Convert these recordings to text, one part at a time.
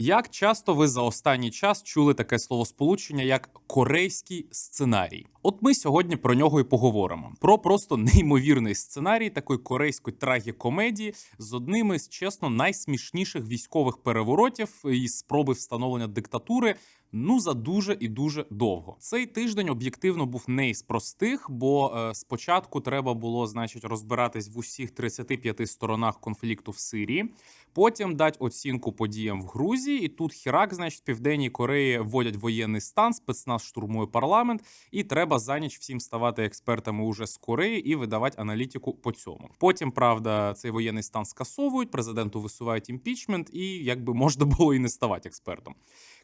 Як часто ви за останній час чули таке словосполучення як корейський сценарій? От ми сьогодні про нього і поговоримо. Про просто неймовірний сценарій такої корейської трагікомедії з одним із чесно найсмішніших військових переворотів і спроби встановлення диктатури. Ну за дуже і дуже довго. Цей тиждень об'єктивно був не із простих, бо е, спочатку треба було, значить, розбиратись в усіх 35 сторонах конфлікту в Сирії. Потім дати оцінку подіям в Грузії, і тут хірак, значить, в південній Кореї вводять воєнний стан, спецназ штурмує парламент, і треба за ніч всім ставати експертами уже з Кореї і видавати аналітику по цьому. Потім, правда, цей воєнний стан скасовують, президенту висувають імпічмент, і якби можна було і не ставати експертом.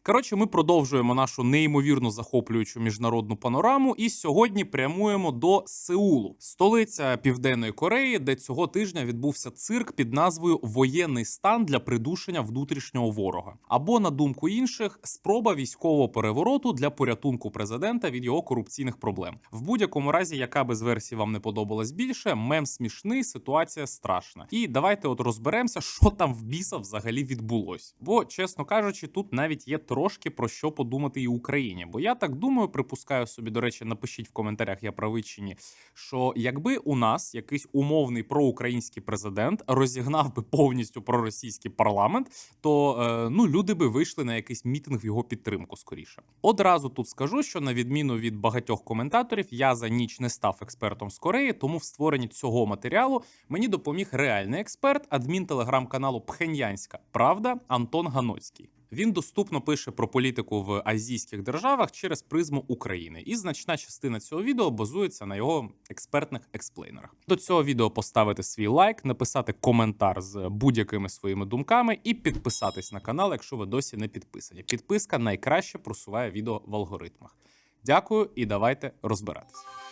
Коротше, ми продовжуємо нашу неймовірно захоплюючу міжнародну панораму, і сьогодні прямуємо до Сеулу, столиця Південної Кореї, де цього тижня відбувся цирк під назвою Воєнний стан для придушення внутрішнього ворога. Або, на думку інших, спроба військового перевороту для порятунку президента від його корупційних проблем. В будь-якому разі, яка би з версій вам не подобалась більше, мем смішний, ситуація страшна. І давайте от розберемося, що там в біса взагалі відбулось. Бо, чесно кажучи, тут навіть є трошки про що подумати і Україні. Бо я так думаю, припускаю собі, до речі, напишіть в коментарях, я правий чи ні, що якби у нас якийсь умовний проукраїнський президент розігнав би повністю проросійський парламент, то е, ну люди би вийшли на якийсь мітинг в його підтримку скоріше. Одразу тут скажу, що на відміну від багатьох коментаторів, я за ніч не став експертом з Кореї, тому в створенні цього матеріалу мені допоміг реальний експерт, адмін телеграм-каналу Пхеньянська Правда Антон Ганоцький. Він доступно пише про політику в азійських державах через призму України, і значна частина цього відео базується на його експертних експлейнерах. До цього відео поставити свій лайк, написати коментар з будь-якими своїми думками і підписатись на канал, якщо ви досі не підписані. Підписка найкраще просуває відео в алгоритмах. Дякую і давайте розбиратись.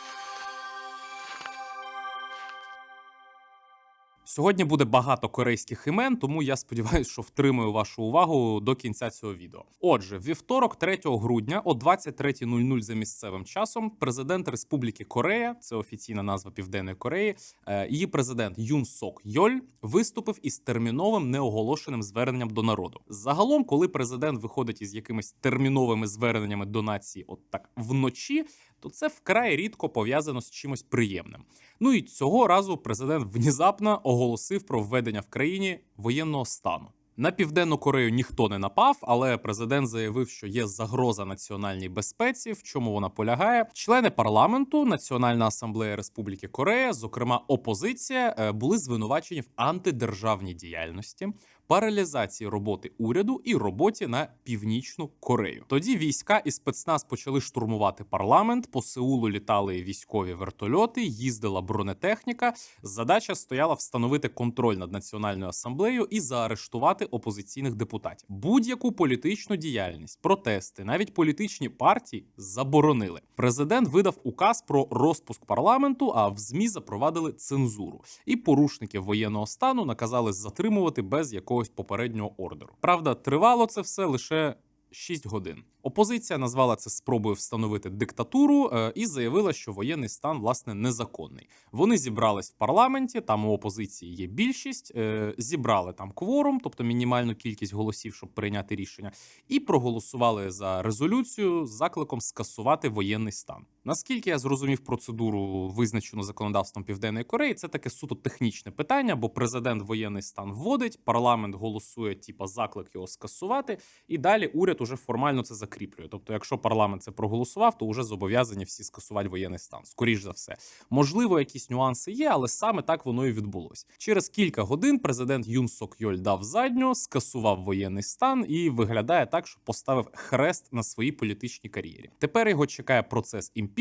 Сьогодні буде багато корейських імен, тому я сподіваюся, що втримую вашу увагу до кінця цього відео. Отже, вівторок, 3 грудня, о 23.00 за місцевим часом, президент Республіки Корея, це офіційна назва Південної Кореї, е, її президент Юн Сок Йоль виступив із терміновим неоголошеним зверненням до народу. Загалом, коли президент виходить із якимись терміновими зверненнями до нації, от так вночі, то це вкрай рідко пов'язано з чимось приємним. Ну і цього разу президент внезапно оголосив про введення в країні воєнного стану. На південну Корею ніхто не напав, але президент заявив, що є загроза національній безпеці. В чому вона полягає? Члени парламенту, Національна асамблея Республіки Корея, зокрема опозиція, е, були звинувачені в антидержавній діяльності. Паралізації роботи уряду і роботі на північну Корею. Тоді війська і спецназ почали штурмувати парламент. По Сеулу літали військові вертольоти, їздила бронетехніка. Задача стояла встановити контроль над національною асамблеєю і заарештувати опозиційних депутатів. Будь-яку політичну діяльність, протести, навіть політичні партії заборонили. Президент видав указ про розпуск парламенту. А в змі запровадили цензуру. І порушників воєнного стану наказали затримувати без якогось попереднього ордеру. Правда, тривало це все лише 6 годин. Опозиція назвала це спробою встановити диктатуру е, і заявила, що воєнний стан власне незаконний. Вони зібрались в парламенті. Там у опозиції є більшість, е, зібрали там кворум, тобто мінімальну кількість голосів, щоб прийняти рішення, і проголосували за резолюцію з закликом скасувати воєнний стан. Наскільки я зрозумів процедуру, визначену законодавством Південної Кореї, це таке суто технічне питання, бо президент воєнний стан вводить, парламент голосує, типа заклик його скасувати, і далі уряд уже формально це закріплює. Тобто, якщо парламент це проголосував, то вже зобов'язані всі скасувати воєнний стан. Скоріш за все, можливо, якісь нюанси є, але саме так воно і відбулось. Через кілька годин президент Юн Сок Йоль дав задню, скасував воєнний стан і виглядає так, що поставив хрест на своїй політичній кар'єрі. Тепер його чекає процес імпічменту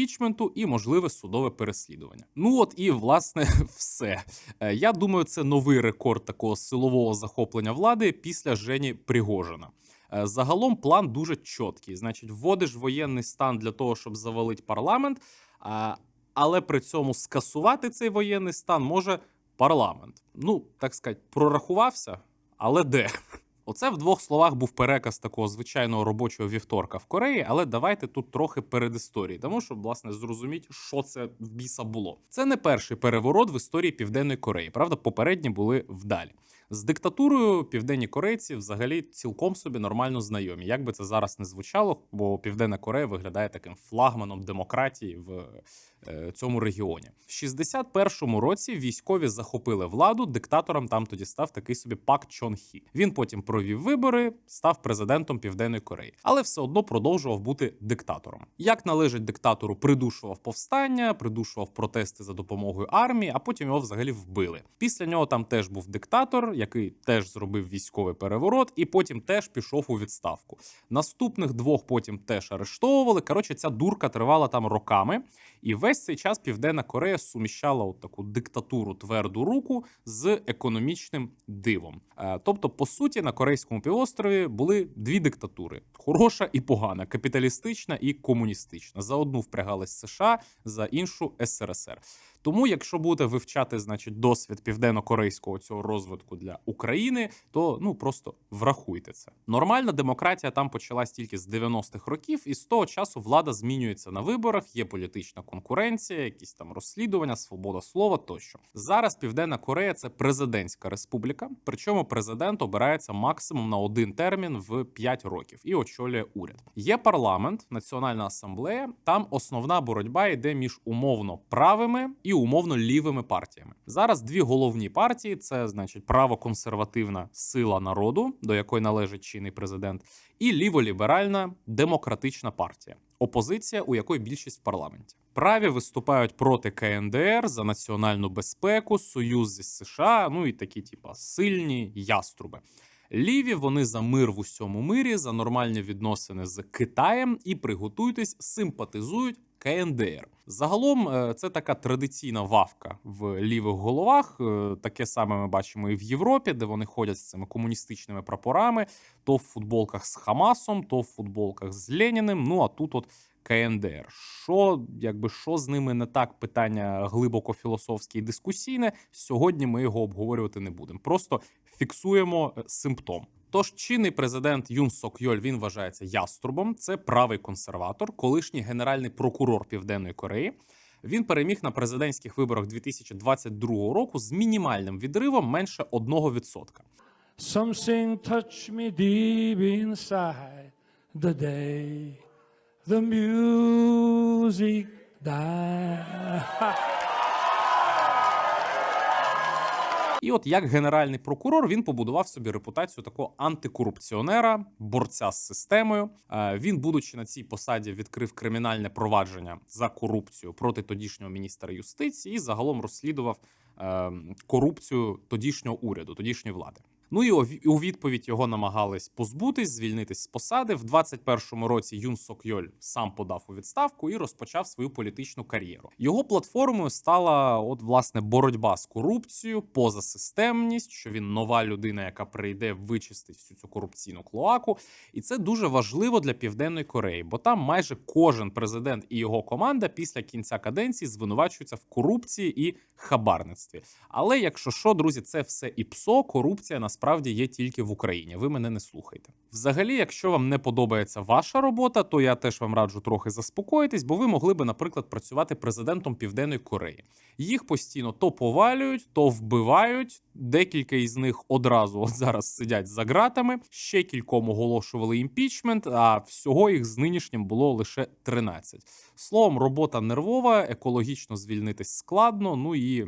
і можливе судове переслідування. Ну от і власне все. Е, Я думаю, це новий рекорд такого силового захоплення влади після Жені Пригожина. Е, Загалом план дуже чіткий. Значить, вводиш воєнний стан для того, щоб завалити парламент, але при цьому скасувати цей воєнний стан може парламент. Ну, так сказати, прорахувався, але де? Оце в двох словах був переказ такого звичайного робочого вівторка в Кореї, але давайте тут трохи передісторії, тому щоб власне зрозуміти, що це в біса було. Це не перший переворот в історії Південної Кореї. Правда, попередні були вдалі. З диктатурою південні корейці взагалі цілком собі нормально знайомі. Як би це зараз не звучало, бо Південна Корея виглядає таким флагманом демократії в цьому регіоні. В 61-му році військові захопили владу. Диктатором там тоді став такий собі Пак Чон Хі. Він потім провів вибори, став президентом Південної Кореї, але все одно продовжував бути диктатором. Як належить диктатору, придушував повстання, придушував протести за допомогою армії, а потім його взагалі вбили. Після нього там теж був диктатор, який теж зробив військовий переворот, і потім теж пішов у відставку. Наступних двох потім теж арештовували. Коротше, ця дурка тривала там роками. І весь цей час Південна Корея суміщала от таку диктатуру тверду руку з економічним дивом. Е, Тобто, по суті, на корейському півострові були дві диктатури: хороша і погана, капіталістична і комуністична. За одну впрягались США, за іншу СРСР. Тому, якщо будете вивчати, значить, досвід південно-корейського цього розвитку для України, то ну просто врахуйте це. Нормальна демократія там почалась тільки з 90-х років, і з того часу влада змінюється на виборах, є політична конкуренція, якісь там розслідування, свобода слова тощо. Зараз Південна Корея це президентська республіка. Причому президент обирається максимум на один термін в 5 років і очолює уряд. Є парламент, національна асамблея. Там основна боротьба йде між умовно правими і умовно лівими партіями. Зараз дві головні партії: це значить правоконсервативна сила народу, до якої належить чинний президент, і ліволіберальна демократична партія. Опозиція, у якої більшість в парламенті. Праві виступають проти КНДР за національну безпеку, союз зі США, ну і такі, типа, сильні яструби. Ліві вони за мир в усьому мирі, за нормальні відносини з Китаєм і приготуйтесь, симпатизують КНДР. Загалом е, це така традиційна вавка в лівих головах. Е, Таке саме ми бачимо і в Європі, де вони ходять з цими комуністичними прапорами, то в футболках з Хамасом, то в футболках з Леніним. Ну а тут от КНДР. Що якби що з ними не так? Питання глибоко філософське і дискусійне. Сьогодні ми його обговорювати не будемо. Просто фіксуємо е, симптом. Тож чинний президент Юн Сок Йоль він вважається яструбом. Це правий консерватор, колишній генеральний прокурор Південної Кореї. Він переміг на президентських виборах 2022 року з мінімальним відривом менше 1%. Something touched me deep inside the day the music died. І от як генеральний прокурор він побудував собі репутацію такого антикорупціонера, борця з системою. Е, Він, будучи на цій посаді, відкрив кримінальне провадження за корупцію проти тодішнього міністра юстиції і загалом розслідував е, корупцію тодішнього уряду, тодішньої влади. Ну і у відповідь його намагались позбутись, звільнитись з посади. В 21-му році Юн Сок Йоль сам подав у відставку і розпочав свою політичну кар'єру. Його платформою стала от власне боротьба з корупцією, позасистемність, що він нова людина, яка прийде вичистить всю цю корупційну клоаку. І це дуже важливо для Південної Кореї, бо там майже кожен президент і його команда після кінця каденції звинувачуються в корупції і хабарництві. Але якщо що, друзі, це все і псо, корупція насправді є тільки в Україні. Ви мене не слухайте. Взагалі, якщо вам не подобається ваша робота, то я теж вам раджу трохи заспокоїтись, бо ви могли би, наприклад, працювати президентом Південної Кореї. Їх постійно то повалюють, то вбивають. Декілька із них одразу от зараз сидять за ґратами. Ще кільком оголошували імпічмент, а всього їх з нинішнім було лише 13. Словом, робота нервова, екологічно звільнитись складно. Ну і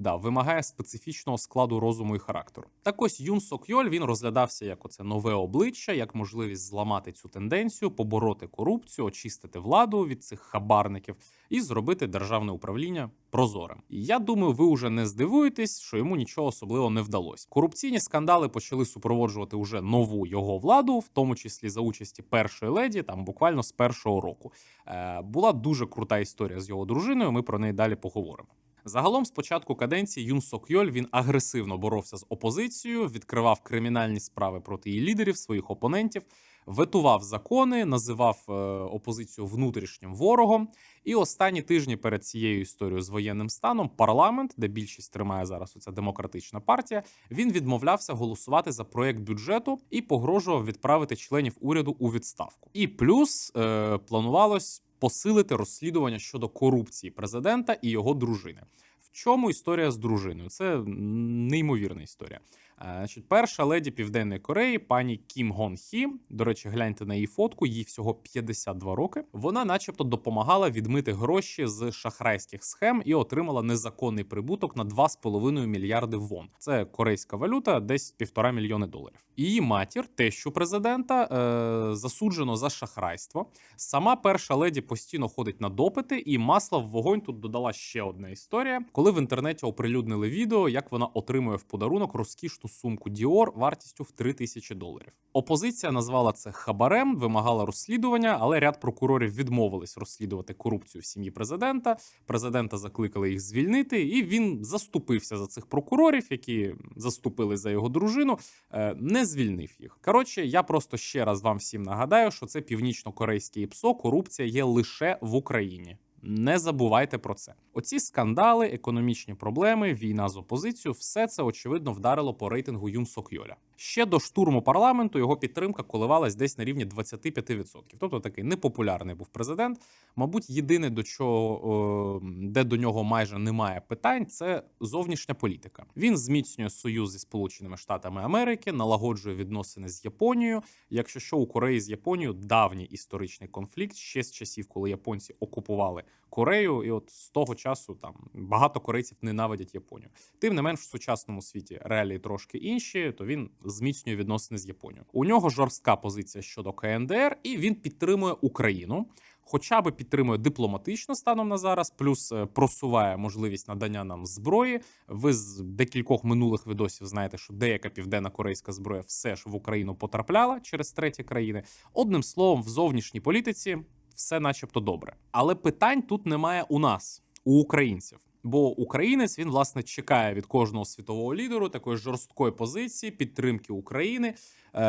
да, вимагає специфічного складу розуму і характеру. Так ось Юн Сок Йоль він розглядався як оце нове обличчя, як можливість зламати цю тенденцію, побороти корупцію, очистити владу від цих хабарників і зробити державне управління прозорим. І я думаю, ви вже не здивуєтесь, що йому нічого особливо не вдалося. Корупційні скандали почали супроводжувати уже нову його владу, в тому числі за участі першої леді, там буквально з першого року. Е, була дуже крута історія з його дружиною. Ми про неї далі поговоримо. Загалом, з початку каденції Юн Сок Йоль він агресивно боровся з опозицією, відкривав кримінальні справи проти її лідерів, своїх опонентів, ветував закони, називав е, опозицію внутрішнім ворогом. І останні тижні перед цією історією з воєнним станом парламент, де більшість тримає зараз оця демократична партія, він відмовлявся голосувати за проект бюджету і погрожував відправити членів уряду у відставку. І плюс е, планувалось посилити розслідування щодо корупції президента і його дружини. В чому історія з дружиною? Це неймовірна історія. Е, Значить, перша леді Південної Кореї, пані Кім Гон Хі. До речі, гляньте на її фотку, їй всього 52 роки. Вона, начебто, допомагала відмити гроші з шахрайських схем і отримала незаконний прибуток на 2,5 мільярди вон. Це корейська валюта, десь півтора мільйони доларів. Її матір, тещу президента, е, засуджено за шахрайство. Сама перша леді постійно ходить на допити, і масла в вогонь тут додала ще одна історія, коли в інтернеті оприлюднили відео, як вона отримує в подарунок розкішну сумку Dior вартістю в 3 тисячі доларів. Опозиція назвала це хабарем, вимагала розслідування, але ряд прокурорів відмовились розслідувати корупцію в сім'ї президента. Президента закликали їх звільнити, і він заступився за цих прокурорів, які заступили за його дружину. е, Не звільнив їх. Коротше, я просто ще раз вам всім нагадаю, що це північно-корейське ІПСО, корупція є лише в Україні. Не забувайте про це. Оці скандали, економічні проблеми, війна з опозицією все це очевидно вдарило по рейтингу Юн Сок. Ще до штурму парламенту його підтримка коливалась десь на рівні 25%. Тобто такий непопулярний був президент. Мабуть, єдине до чого де до нього майже немає питань, це зовнішня політика. Він зміцнює союз зі Сполученими Штатами Америки, налагоджує відносини з Японією. Якщо що у Кореї з Японією давній історичний конфлікт ще з часів, коли японці окупували Корею, і от з того часу там багато корейців ненавидять Японію. Тим не менш, в сучасному світі реалії трошки інші, то він зміцнює відносини з Японією. У нього жорстка позиція щодо КНДР, і він підтримує Україну. Хоча би підтримує дипломатично станом на зараз, плюс е, просуває можливість надання нам зброї. Ви з декількох минулих відосів знаєте, що деяка південна корейська зброя все ж в Україну потрапляла через треті країни. Одним словом, в зовнішній політиці все, начебто, добре. Але питань тут немає у нас, у українців. Бо українець він власне чекає від кожного світового лідеру такої жорсткої позиції підтримки України, е,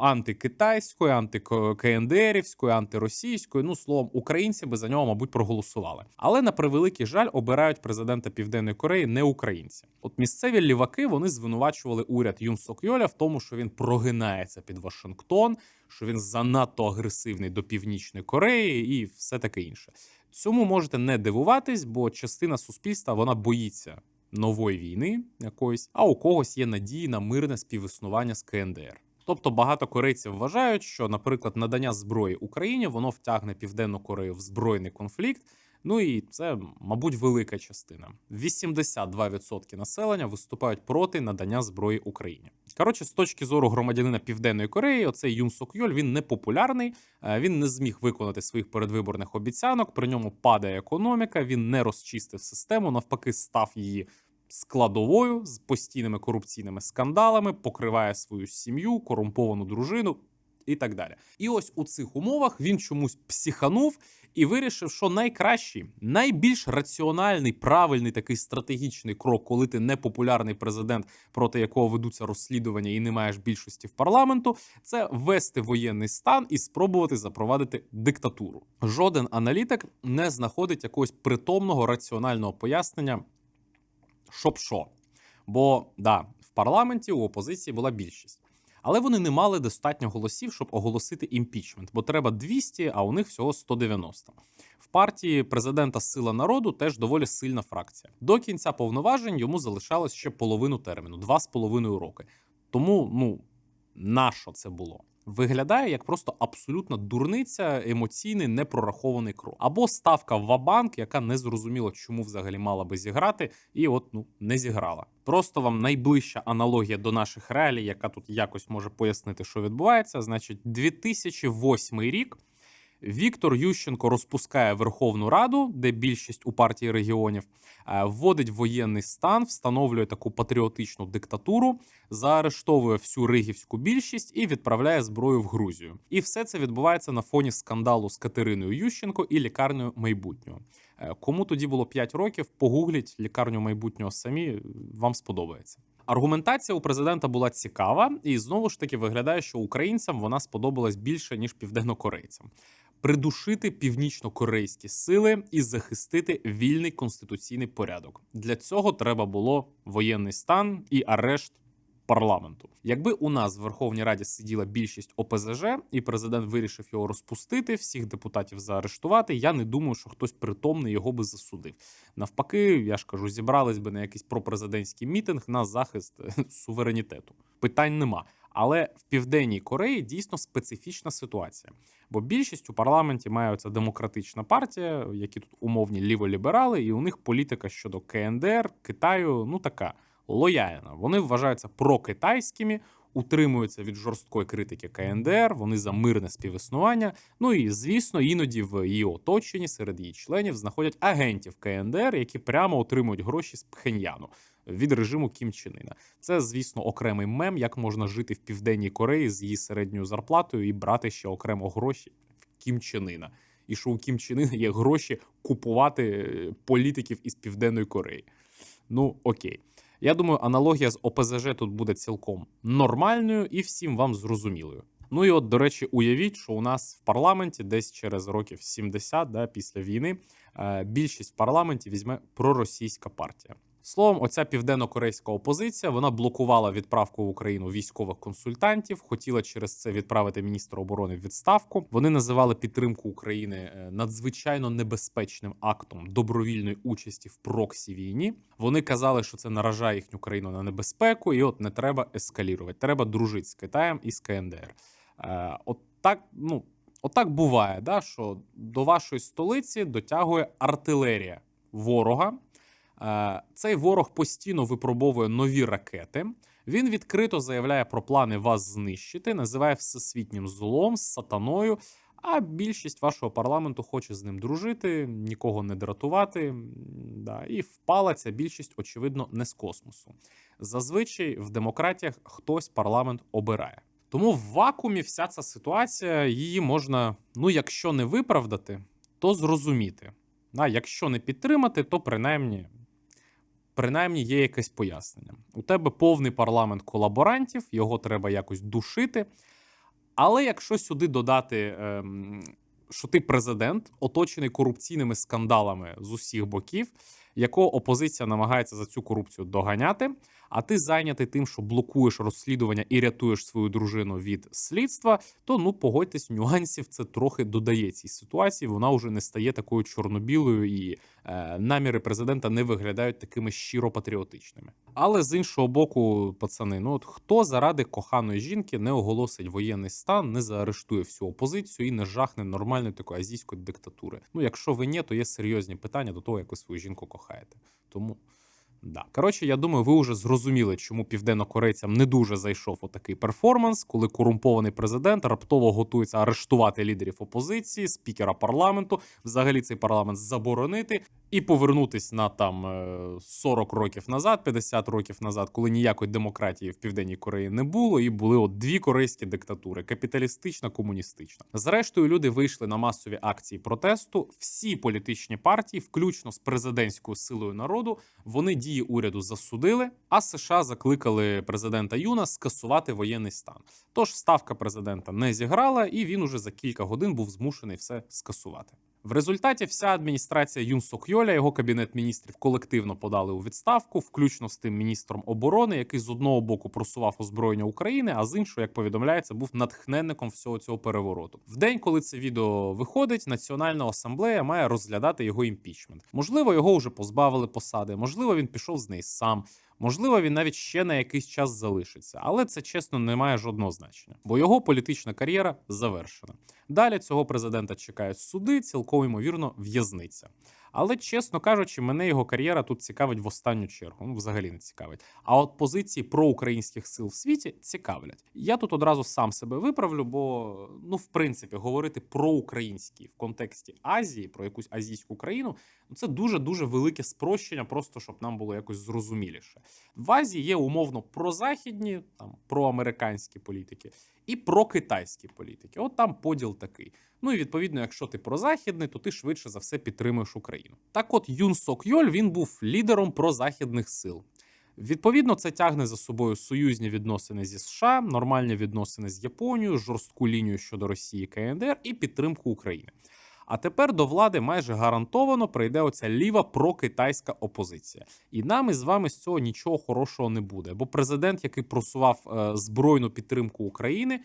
антикитайської, антикендерівської, антиросійської. Ну словом, українці би за нього, мабуть, проголосували. Але на превеликий жаль обирають президента Південної Кореї не українці. От місцеві ліваки вони звинувачували уряд Юн Сок Йоля в тому, що він прогинається під Вашингтон, що він занадто агресивний до Північної Кореї і все таке інше. Цьому можете не дивуватись, бо частина суспільства вона боїться нової війни якоїсь, а у когось є надії на мирне співіснування з КНДР. Тобто багато корейців вважають, що, наприклад, надання зброї Україні воно втягне Південну Корею в збройний конфлікт. Ну і це, мабуть, велика частина. 82% населення виступають проти надання зброї Україні. Коротше, з точки зору громадянина Південної Кореї, оцей Юн Сок Йоль він не популярний. е, Він не зміг виконати своїх передвиборних обіцянок. При ньому падає економіка. Він не розчистив систему, навпаки, став її складовою з постійними корупційними скандалами, покриває свою сім'ю, корумповану дружину. І так далі. І ось у цих умовах він чомусь психанув і вирішив, що найкращий, найбільш раціональний, правильний такий стратегічний крок, коли ти не популярний президент, проти якого ведуться розслідування і не маєш більшості в парламенту, це ввести воєнний стан і спробувати запровадити диктатуру. Жоден аналітик не знаходить якогось притомного раціонального пояснення, щоб що. Бо да, в парламенті у опозиції була більшість. Але вони не мали достатньо голосів, щоб оголосити імпічмент, бо треба 200, а у них всього 190. В партії президента Сила народу теж доволі сильна фракція. До кінця повноважень йому залишалось ще половину терміну, два з половиною роки. Тому, ну нащо це було? Виглядає як просто абсолютно дурниця, емоційний непрорахований крок. Або ставка в Вабанк, яка не зрозуміла, чому взагалі мала би зіграти, і от ну не зіграла. Просто вам найближча аналогія до наших реалій, яка тут якось може пояснити, що відбувається. Значить, 2008 рік. Віктор Ющенко розпускає Верховну Раду, де більшість у партії регіонів, е, вводить воєнний стан, встановлює таку патріотичну диктатуру, заарештовує всю ригівську більшість і відправляє зброю в Грузію. І все це відбувається на фоні скандалу з Катериною Ющенко і лікарнею майбутнього. Е, Кому тоді було 5 років, погугліть лікарню майбутнього самі, вам сподобається. Аргументація у президента була цікава, і знову ж таки виглядає, що українцям вона сподобалась більше ніж південнокорейцям. Придушити північно-корейські сили і захистити вільний конституційний порядок. Для цього треба було воєнний стан і арешт парламенту. Якби у нас в Верховній Раді сиділа більшість ОПЗЖ, і президент вирішив його розпустити, всіх депутатів заарештувати. Я не думаю, що хтось притомний його би засудив. Навпаки, я ж кажу, зібрались би на якийсь пропрезидентський мітинг на захист е, суверенітету. Питань нема. Але в південній Кореї дійсно специфічна ситуація. Бо більшість у парламенті оця демократична партія, які тут умовні ліволіберали, і у них політика щодо КНДР, Китаю, ну така лояльна. Вони вважаються прокитайськими, утримуються від жорсткої критики КНДР, вони за мирне співіснування. Ну і звісно, іноді в її оточенні серед її членів знаходять агентів КНДР, які прямо отримують гроші з Пхеньяну від режиму Кім Чен Іна. Це, звісно, окремий мем, як можна жити в південній Кореї з її середньою зарплатою і брати ще окремо гроші в Кім Чен Іна. І що у Кім Чен Іна є гроші купувати е, політиків із Південної Кореї. Ну окей. Я думаю, аналогія з ОПЗЖ тут буде цілком нормальною і всім вам зрозумілою. Ну і от, до речі, уявіть, що у нас в парламенті десь через років 70, да, після війни, е, більшість в парламенті візьме проросійська партія. Словом, оця південно-корейська опозиція вона блокувала відправку в Україну військових консультантів, хотіла через це відправити міністра оборони в відставку. Вони називали підтримку України е, надзвичайно небезпечним актом добровільної участі в проксі війні. Вони казали, що це наражає їхню країну на небезпеку, і от не треба ескалірувати. Треба дружити з Китаєм і з КНДР. Е, от так, ну. Отак буває, да, що до вашої столиці дотягує артилерія ворога. Е, Цей ворог постійно випробовує нові ракети. Він відкрито заявляє про плани вас знищити, називає всесвітнім злом, сатаною. А більшість вашого парламенту хоче з ним дружити, нікого не дратувати. Да, і впала ця більшість, очевидно, не з космосу. Зазвичай в демократіях хтось парламент обирає. Тому в вакуумі вся ця ситуація її можна, ну якщо не виправдати, то зрозуміти. Да, якщо не підтримати, то принаймні принаймні є якесь пояснення. У тебе повний парламент колаборантів, його треба якось душити. Але якщо сюди додати, ем, що ти президент, оточений корупційними скандалами з усіх боків, якого опозиція намагається за цю корупцію доганяти, а ти зайнятий тим, що блокуєш розслідування і рятуєш свою дружину від слідства, то ну погодьтесь, нюансів це трохи додає цій ситуації. Вона вже не стає такою чорно-білою, і е, наміри президента не виглядають такими щиро патріотичними. Але з іншого боку, пацани, ну от хто заради коханої жінки не оголосить воєнний стан, не заарештує всю опозицію і не жахне нормальної такої азійської диктатури. Ну, якщо ви ні, то є серйозні питання до того, як ви свою жінку кохаєте. Тому. Да. Коротше, я думаю, ви вже зрозуміли, чому південнокорейцям не дуже зайшов отакий перформанс, коли корумпований президент раптово готується арештувати лідерів опозиції, спікера парламенту, взагалі цей парламент заборонити і повернутись на там е, 40 років назад, 50 років назад, коли ніякої демократії в південній Кореї не було, і були от дві корейські диктатури: капіталістична, комуністична. Зрештою, люди вийшли на масові акції протесту. Всі політичні партії, включно з президентською силою народу, вони дії уряду засудили. А США закликали президента Юна скасувати воєнний стан. Тож ставка президента не зіграла, і він уже за кілька годин був змушений все скасувати. В результаті вся адміністрація Юн Сокйоля, його кабінет міністрів колективно подали у відставку, включно з тим міністром оборони, який з одного боку просував озброєння України, а з іншого, як повідомляється, був натхненником всього цього перевороту. В день, коли це відео виходить, Національна асамблея має розглядати його імпічмент. Можливо, його вже позбавили посади, можливо, він пішов з неї сам. Можливо, він навіть ще на якийсь час залишиться, але це чесно не має жодного значення, бо його політична кар'єра завершена. Далі цього президента чекають суди, цілком ймовірно, в'язниця. Але, чесно кажучи, мене його кар'єра тут цікавить в останню чергу. Ну, взагалі не цікавить. А от позиції проукраїнських сил в світі цікавлять. Я тут одразу сам себе виправлю, бо ну, в принципі, говорити про український в контексті Азії, про якусь азійську країну, ну це дуже дуже велике спрощення, просто щоб нам було якось зрозуміліше. В Азії є умовно прозахідні, там проамериканські політики і прокитайські політики. От там поділ такий. Ну і відповідно, якщо ти прозахідний, то ти швидше за все підтримуєш Україну. Так, от Юн Сок Йоль він був лідером прозахідних сил. Відповідно, це тягне за собою союзні відносини зі США, нормальні відносини з Японією, жорстку лінію щодо Росії, КНДР і підтримку України. А тепер до влади майже гарантовано прийде оця ліва прокитайська опозиція. І нам із вами з цього нічого хорошого не буде. Бо президент, який просував е, збройну підтримку України,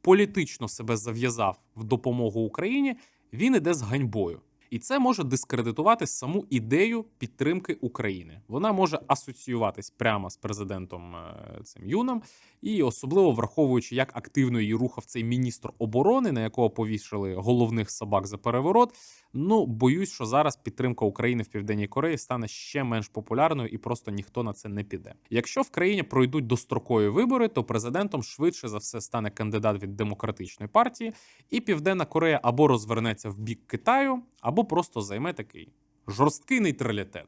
політично себе зав'язав в допомогу Україні, він іде з ганьбою. І це може дискредитувати саму ідею підтримки України. Вона може асоціюватись прямо з президентом е, цим юном, і особливо враховуючи, як активно її рухав цей міністр оборони, на якого повішали головних собак за переворот. Ну боюсь, що зараз підтримка України в південній Кореї стане ще менш популярною, і просто ніхто на це не піде. Якщо в країні пройдуть дострокові вибори, то президентом швидше за все стане кандидат від демократичної партії, і Південна Корея або розвернеться в бік Китаю, або просто займе такий жорсткий нейтралітет.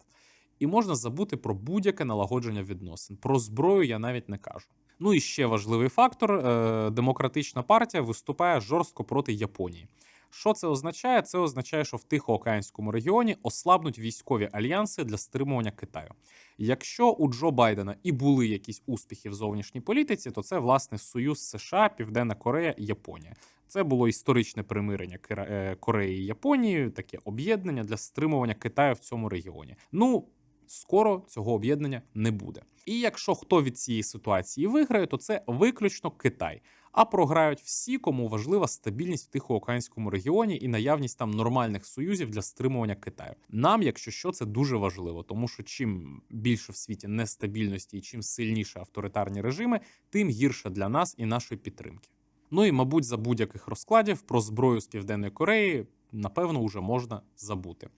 І можна забути про будь-яке налагодження відносин. Про зброю я навіть не кажу. Ну і ще важливий фактор: е, демократична партія виступає жорстко проти Японії. Що це означає? Це означає, що в Тихоокеанському регіоні ослабнуть військові альянси для стримування Китаю. Якщо у Джо Байдена і були якісь успіхи в зовнішній політиці, то це власне союз США, Південна Корея і Японія. Це було історичне примирення е, Кореї і Японії, таке об'єднання для стримування Китаю в цьому регіоні. Ну скоро цього об'єднання не буде. І якщо хто від цієї ситуації виграє, то це виключно Китай. А програють всі, кому важлива стабільність в Тихоокеанському регіоні і наявність там нормальних союзів для стримування Китаю. Нам, якщо що, це дуже важливо, тому що чим більше в світі нестабільності і чим сильніше авторитарні режими, тим гірше для нас і нашої підтримки. Ну і, мабуть, за будь-яких розкладів про зброю з Південної Кореї напевно вже можна забути.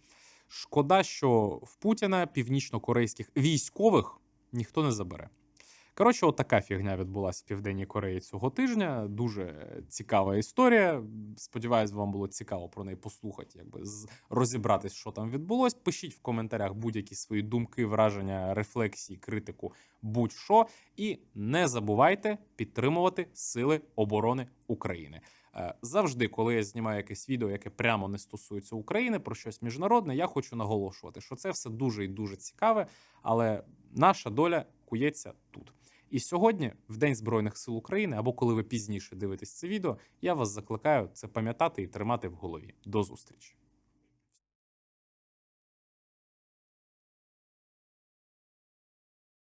Шкода, що в Путіна північно-корейських військових ніхто не забере. Коротше, от така фігня відбулася в Південній Кореї цього тижня. Дуже цікава історія. Сподіваюсь, вам було цікаво про неї послухати, якби розібратись, що там відбулось. Пишіть в коментарях будь-які свої думки, враження, рефлексії, критику, будь-що. І не забувайте підтримувати Сили оборони України. Е, Завжди, коли я знімаю якесь відео, яке прямо не стосується України, про щось міжнародне, я хочу наголошувати, що це все дуже і дуже цікаве, але наша доля кується тут. І сьогодні, в День Збройних сил України, або коли ви пізніше дивитесь це відео, я вас закликаю це пам'ятати і тримати в голові. До зустрічі!